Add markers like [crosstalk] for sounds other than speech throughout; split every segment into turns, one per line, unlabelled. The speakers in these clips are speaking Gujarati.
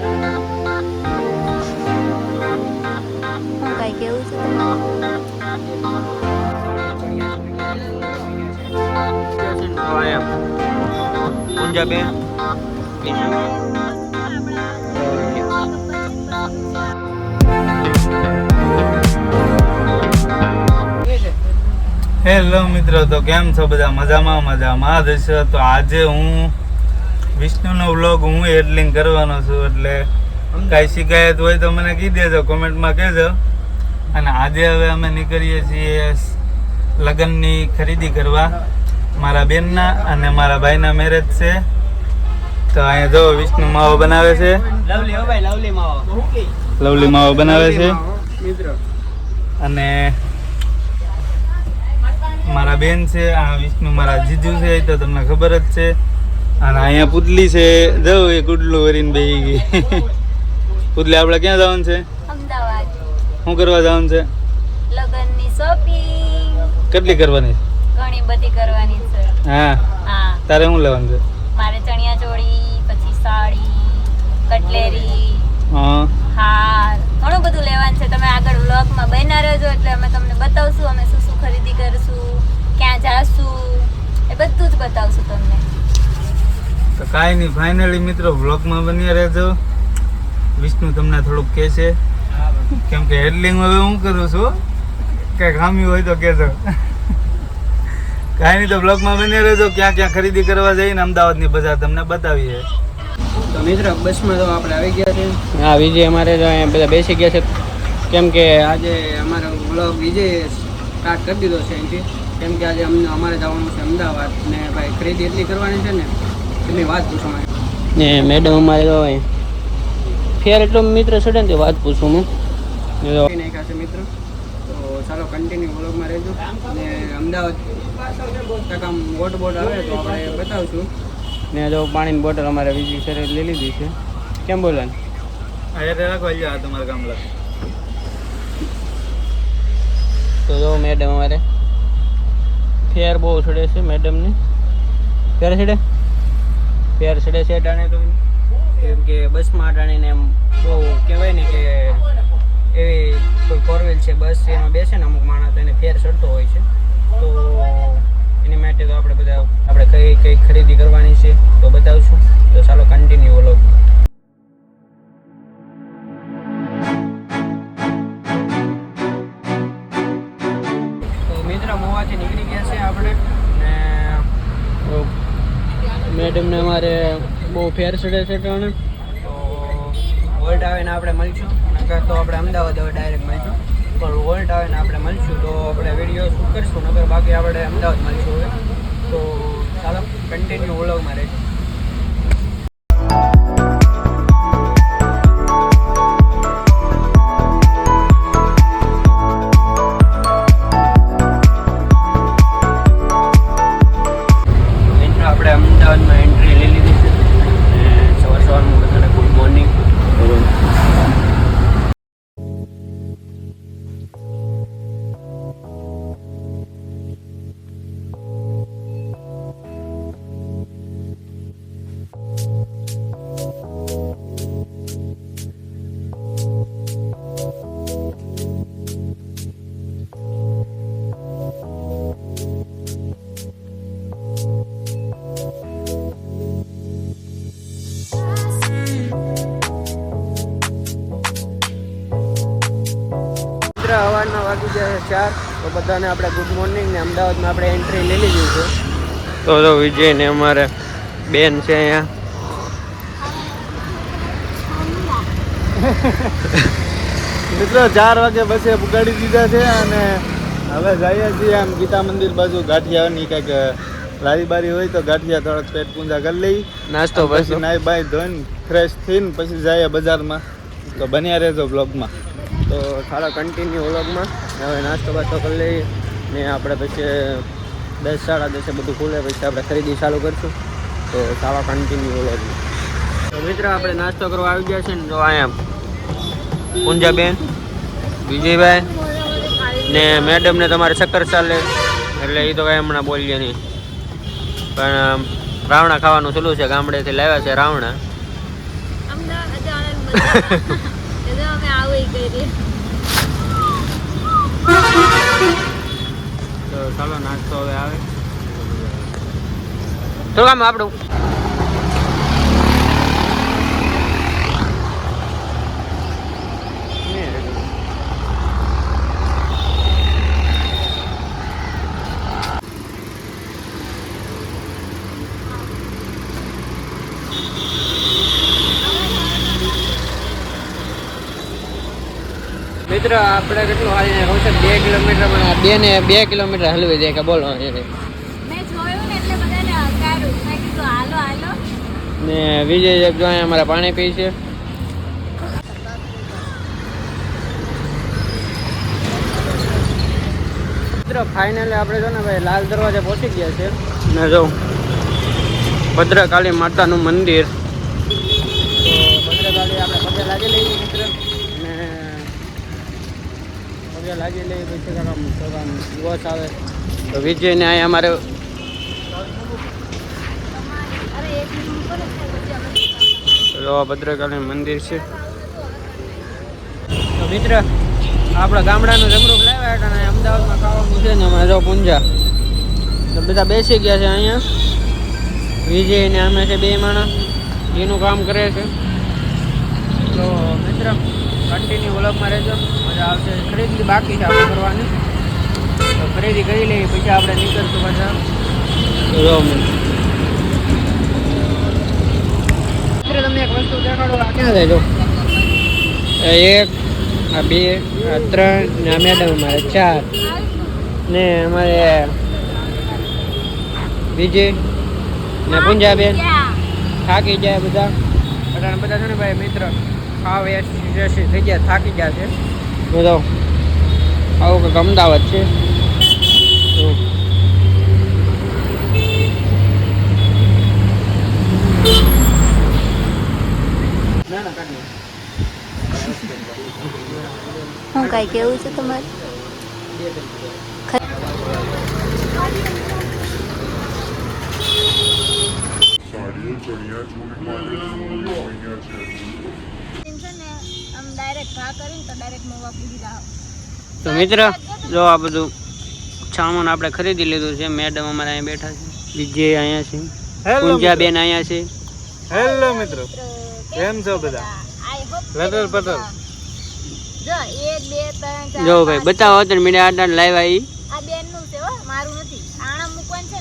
હું કઈ કેવું છે
મિત્રો, તો કેમ છો બધા? મજામાં મજામાં. જ હશો તો આજે હું વિષ્ણુનો વ્લોગ હું એડલિંગ કરવાનો છું એટલે કાંઈ શિકાયત હોય તો મને કહી દેજો કોમેન્ટમાં કહેજો. અને આજે હવે અમે નીકળીએ છીએ લગ્નની ખરીદી કરવા. મારા બેનના અને મારા ભાઈના મેરેજ છે. તો અહીંયા જો વિષ્ણુ માવો બનાવે છે.
લવલી માવો.
બનાવે છે. અને મારા બેન છે આ વિષ્ણુ મારા જીજુ છે એ તો તમને ખબર જ છે. અને અહીંયા પુતલી છે. જો એ ગુડલું વરીને બેહી ગઈ. પુતલી આપણે ક્યાં જવાનું છે?
અમદાવાદ.
શું કરવા જવાનું છે?
લગ્નની શોપિંગ
કેટલી કરવાની
ઘણી બધી કરવાની છે.
હા.
હા.
તારે શું લેવાનું છે?
મારે ચણિયા ચોળી પછી સાડી કટલેરી
હા.
હાર. ઘણું બધું લેવાનું છે. તમે આગળ વ્લોગમાં બન્યા રહેજો એટલે અમે તમને બતાવશું અમે શું શું ખરીદી કરશું ક્યાં જાશું એ બધું જ બતાવશું તમને.
તો કાંઈ નહીં ફાઇનલી મિત્રો વ્લોગમાં બન્યા રહેજો. વિષ્ણુ તમને થોડુંક કહેશે. કેમ કે હેડલિંગ હવે હું કરું છું કે ખામી હોય તો કહેજો. કાંઈ નહીં તો વ્લોગમાં બન્યા રહેજો ક્યાં ક્યાં ખરીદી કરવા જઈને અમદાવાદની બજાર તમને બતાવીએ.
તો મિત્રો બસમાં તો આપણે આવી ગયા છે હા વિજય અમારે તો અહીંયા બધા બેસી ગયા છે. કેમ કે આજે અમારો બ્લોગ વિજય સ્ટાર્ટ કરી દીધો છે અહીંથી. કેમ કે આજે અમને અમારે જવાનું છે અમદાવાદ ને ભાઈ ખરીદી એટલી કરવાની છે ને. વાત પૂછો ને મેડમ અમારે તો ફેર એટલો મિત્ર ચડે ને તે વાત પૂછું હું. મિત્ર? તો ચાલો કન્ટિન્યુ બ્લોગમાં રહેજો. ને અમદાવાદ કાંઈક આમ બોટ બોટ આવે તો આપણે બતાવશું. ને જો પાણીની બોટલ અમારે બીજી સરે લઈ લીધી છે. કેમ બોલવાનું તો જો મેડમ અમારે ફેર બહુ ચડે છે મેડમને ફેર ચડે? ફેર સડે છે અટાણે તો? કેમ કે બસમાં અટાણીને એમ બહુ કહેવાય ને કે એવી કોઈ ફોર વ્હીલ છે, બસ એમાં બેસે ને અમુક માણસ એને ફેર ચડતો હોય છે. તો એની માટે તો આપણે બધા, આપણે કઈ કઈ ખરીદી કરવાની છે તો બતાવશું. તો ચાલો કન્ટિન્યુ ઓલો મેડમને અમારે બહુ ફેર ચડે છે ટાણે તો વોલ્ટ આવે ને આપણે મળીશું. નકર તો આપણે અમદાવાદ હવે ડાયરેક્ટ મળીશું. પણ વોલ્ટ આવે ને આપણે મળીશું તો આપણે વીડિયો શૂટ કરીશું. નકર બાકી આપણે અમદાવાદ મળીશું હવે. તો ચાલો કન્ટિન્યુ વ્લોગમાં રહીશું ચાર તો બધાને આપણે ગુડ મોર્નિંગ ને અમદાવાદમાં આપણે એન્ટ્રી લઈ લીધી છે. તો જો વિજય ને અમારે બેન છે અહીંયા.
મિત્રો ચાર વાગે બસે પુગાડી દીધા છે અને હવે જઈએ છીએ આમ ગીતા મંદિર બાજુ ગાંઠિયાની કંઈક લારી બારી હોય તો ગાંઠિયા થોડાક પેટ પૂંજા કરી લઈ.
નાસ્તો
પછી નાઈ બાઈ ધોઈને ફ્રેશ થઈને પછી જઈએ બજારમાં. તો બન્યા રહેજો બ્લોગમાં
તો સારા કન્ટિન્યુ વ્લોગમાં. હવે નાસ્તો બાસ્તો કરી લઈએ ને આપણે પછી દસ સાડા દસે બધું ખુલે પછી આપણે ખરીદી ચાલુ કરીશું. તો સારા કન્ટિન્યુ વ્લોગમાં. તો મિત્ર આપણે નાસ્તો કરવા આવી ગયા છે ને જો અહીંયા પૂંજાબેન વિજયભાઈ ને મેડમને તમારે ચક્કર ચાલે એટલે એ તો કાંઈ હમણાં બોલીએ નહીં. પણ રાવણા ખાવાનું ચાલુ છે ગામડેથી લાવ્યા છે રાવણા. [laughs] તો ચાલો નાસ્તો હવે આવે. તો કામ આપણું. મિત્ર આપણે કેટલું હાલીને કહું છે? બે કિલોમીટર બે ને બે કિલોમીટર હલવી જાય કે બોલો
ને હાલો હાલો.
ને વિજય એક જો અમારા પાણી પી છે. મિત્રો ફાઇનલી આપણે જો ને ભાઈ લાલ દરવાજે પહોંચી ગયા છે ને જો ભદ્રકાળી માતાનું મંદિર. તો ભદ્રકાળી આપણે પગે લાગી લઈએ મિત્ર ને પગે લાગી તો વિજયને અહીંયા અમારે આ ભદ્રકાળી મંદિર છે. તો મિત્ર, આપણા ગામડાનું જમરૂક લાવ્યા હતા અને અમદાવાદમાં ખાવાનું છે ને અમારે જો પૂંજા. તો બધા બેસી ગયા છે અહીંયા. વિજય ને અમે છે બે માણસ એનું કામ કરે છે. તો મિત્ર કન્ટિન્યુ વ્લોગમાં રહેજો. આવશે ખરીદી બાકી છે આપણે કરવાની. તો ખરીદી કરી લઈએ પછી આપણે નીકળશું પાછા. તો જો. મિત્ર મિત્ર તમને એક વસ્તુ દેખાડો આ ક્યાં એક આ બે આ ત્રણ ને મેડમ અમારે ચાર ને અમારે બીજી ને પુંજાબેન. થાકી જાય બધા. બધા બધા છે ને ભાઈ મિત્ર? ખાવ જેસી થઈ ગયા થાકી ગયા છે. બધો આવું કંઈક અમદાવાદ છે તો ના ના કાઢી
હું કાંઈ કેવું છે
તો મિત્ર જો આ બધું સામાન આપણે ખરીદી લીધું છે મેડમ અમારે અહીંયા બેઠા છે વિજય અહીંયા છે
હેલો
પૂંજાબેન અહીંયા છે.
હેલો મિત્રો. કેમ છો બધા? લટર પટર
જો એક બે ત્રણ
જો ભાઈ બતાવો તો મીડિયા આટા લાવ્યા ઈ.
આ બેનનું છે હો મારું નથી. આણા મૂકવાનું છે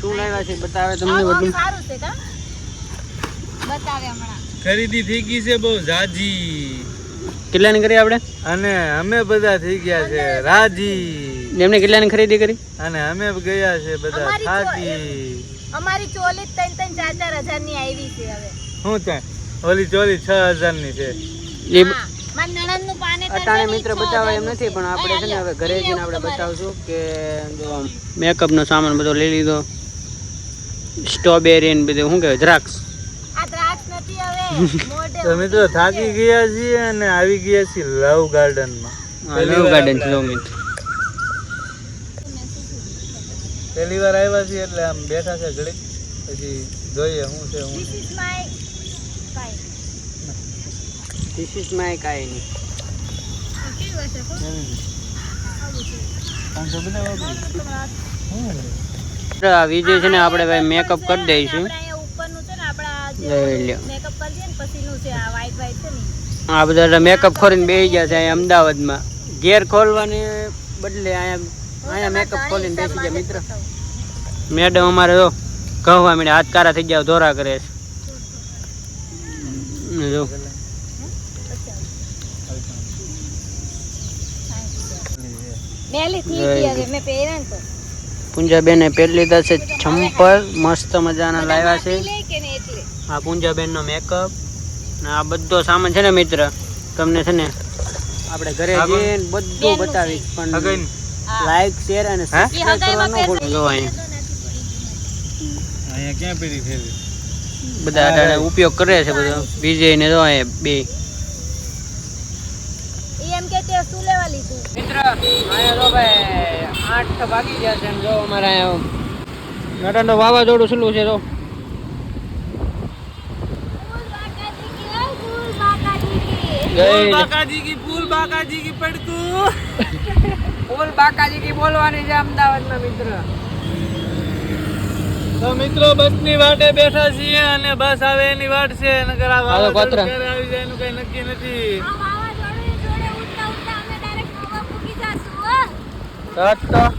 શું લાવ્યા છે? બતાવે તમને બધું.
સારું છે કા? બતાવે હમણાં.
ખરીદી થઈ ગઈ છે બહુ જાજી.
કેટલાની કરી આપણે?
અને અમે બધા થઈ ગયા છે રાજી.
એમને કેટલાની ખરીદી કરી?
અને અમે ગયા છે બધા થાકી.
અમારી ચોલી ત્રણ ત્રણ ચાર ચાર હજારની આવી છે હવે.
શું ત્યાં? ઓલી ચોલી છ હજારની છે.
એ
હા,
અટાણે મિત્ર
છ
એમ નથી પણ આપણે છે ને હવે ઘરે જઈને આપણે. બતાવશું કે જો મેકઅપનો સામાન બધો લઈ લીધો. સ્ટ્રોબેરી ને બધું શું કહેવાય દ્રાક્ષ
આ દ્રાક્ષ નથી હવે મોઢે
તો મિત્રો થાકી ગયા છીએ અને આવી ગયા છીએ લવ ગાર્ડનમાં
લવ ગાર્ડન છે જો
પહેલી વાર આવ્યા છીએ એટલે આમ બેઠા છે ઘડીક. પછી જોઈએ શું છે શું
This is my pie.
This is my
વાપરી
આ વિજય છે ને આપણે ભાઈ મેકઅપ કરી દઈશું.
આપણે ઉપરનું છે ને આપણા જે
લઈ લ્યો
મેકઅપ કરી દઈએ ને પછીનું છે આ
બધા મેકઅપ ખોલીને બેસી ગયા છે અહીંયા અમદાવાદમાં. ઘેર ખોલવાને બદલે અહીંયા અહીંયા મેકઅપ ખોલીને બેસી ગયા મિત્ર. મેડમ અમારે જો કહવા માંડે હાથ કારા થઈ ગયા ધોરા કરે છે. જો. પૂંજાબેને પહેરી લીધા છે છંપર મસ્ત મજાના લાવ્યા છે.
આ પૂંજાબેન ને
મેકઅપ આ બધો સામાન છે ને મિત્ર તમને છે ને આપણે ઘરે જઈને બધું બતાવીશ પણ લાઈક શેર અને સબસ્ક્રાઇબ કરવા ન ભૂલતા. જો અહીંયા
ક્યાં પેરી ફેરી
બધા અટાણે ઉપયોગ કરે છે બધો. વિજય ને જો અહીંયા બે.
એમ કે તે શું લેવા લીધું
મિત્ર આયા તો ભાઈ આઠ વાગી ગયા છે ને જો અમારે અહીંયા. નટાનો વાવાઝોડું સુલું છે તો.
બાકાજી કી ફૂલ બાકાજી કી પડતું.
ફૂલ બાકાજી કી બોલવાની છે અમદાવાદમાં મિત્ર.
તો મિત્રો બસની વાટે બેઠા છીએ અને બસ આવે એની વાટ છે. નગર આ વાવાઝોડું ક્યારે આવી જાય એનું કઈ નક્કી નથી.
તો